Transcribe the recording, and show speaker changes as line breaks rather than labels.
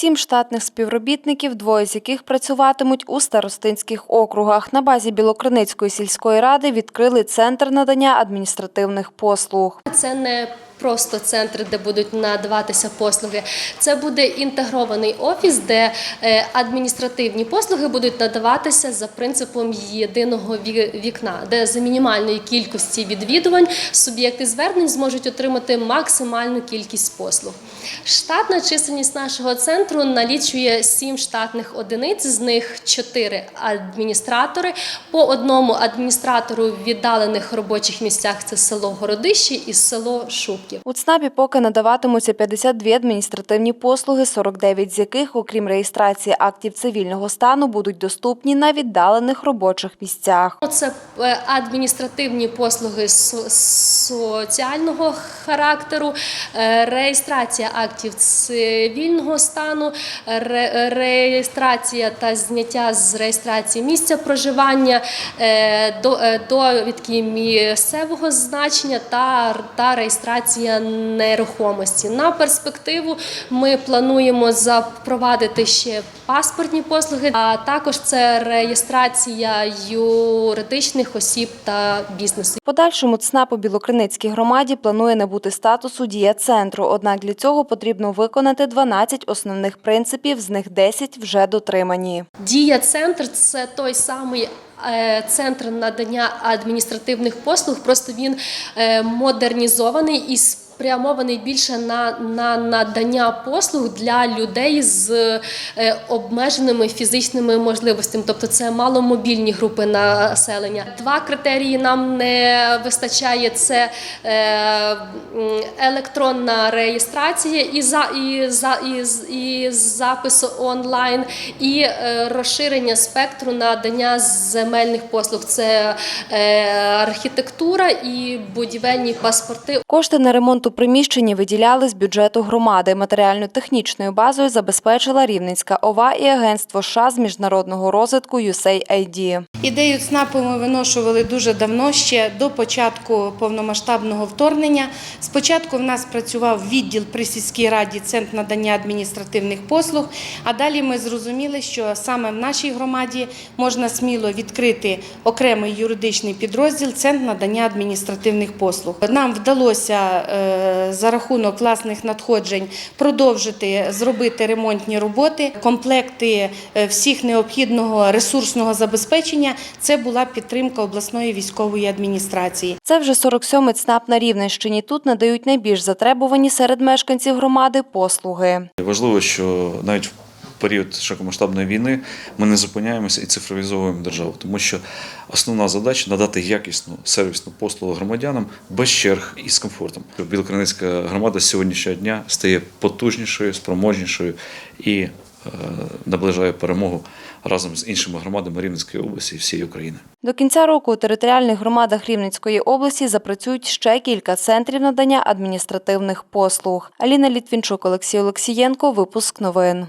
Сім штатних співробітників, двоє з яких працюватимуть у старостинських округах. На базі Білокриницької сільської ради відкрили центр надання адміністративних послуг.
Це не просто центр, де будуть надаватися послуги. Це буде інтегрований офіс, де е, адміністративні послуги будуть надаватися за принципом єдиного вікна, де за мінімальної кількості відвідувань суб'єкти звернень зможуть отримати максимальну кількість послуг. Штатна чисельність нашого центру налічує 7 штатних одиниць, з них 4 адміністратори. По одному адміністратору в віддалених робочих місцях це село Городище і село Шубків.
У ЦНАПі поки надаватимуться 52 адміністративні послуги, 49 з яких, окрім реєстрації актів цивільного стану, будуть доступні на віддалених робочих місцях.
Це е, адміністративні послуги соціального характеру, е, реєстрація актів цивільного стану, реєстрація та зняття з реєстрації місця проживання, е, до- довідки місцевого значення та, та реєстрація нерухомості. На перспективу ми плануємо запровадити ще паспортні послуги, а також це реєстрація юридичних осіб та бізнесу.
Подальшому ЦНАП у Білокриницькій громаді планує набути статусу дія центру. Однак для цього потрібно виконати 12 основних принципів, з них 10 вже дотримані.
Дія центр це той самий. Е, Центр надання адміністративних послуг, просто він е, модернізований і спрямований більше на, на надання послуг для людей з е, обмеженими фізичними можливостями, тобто це маломобільні групи населення. Два критерії нам не вистачає: це е, електронна реєстрація і за і за і, і запис онлайн, і е, розширення спектру надання земельних послуг. Це архітектура і будівельні паспорти.
Кошти на ремонт у приміщенні виділяли з бюджету громади. Матеріально-технічною базою забезпечила Рівненська ОВА і Агентство США з міжнародного розвитку USAID.
Ідею ЦНАПу ми виношували дуже давно, ще до початку повномасштабного вторгнення. Спочатку в нас працював відділ при сільській раді Центр надання адміністративних послуг. А далі ми зрозуміли, що саме в нашій громаді можна сміло відкрити окремий юридичний підрозділ Центр надання адміністративних послуг. Нам вдалося е, за рахунок власних надходжень продовжити зробити ремонтні роботи, комплекти е, всіх необхідного ресурсного забезпечення. Це була підтримка обласної військової адміністрації.
Це вже 47-й ЦНАП на Рівненщині. Тут надають найбільш затребувані серед мешканців громади послуги.
Важливо, що навіть в період широкомасштабної війни ми не зупиняємося і цифровізовуємо державу, тому що основна задача надати якісну сервісну послугу громадянам без черг і з комфортом. Білокриницька громада сьогоднішнього дня стає потужнішою, спроможнішою і е, наближає перемогу разом з іншими громадами Рівненської області і всієї України.
До кінця року у територіальних громадах Рівненської області запрацюють ще кілька центрів надання адміністративних послуг. Аліна Літвінчук, Олексій Олексієнко. Випуск новин.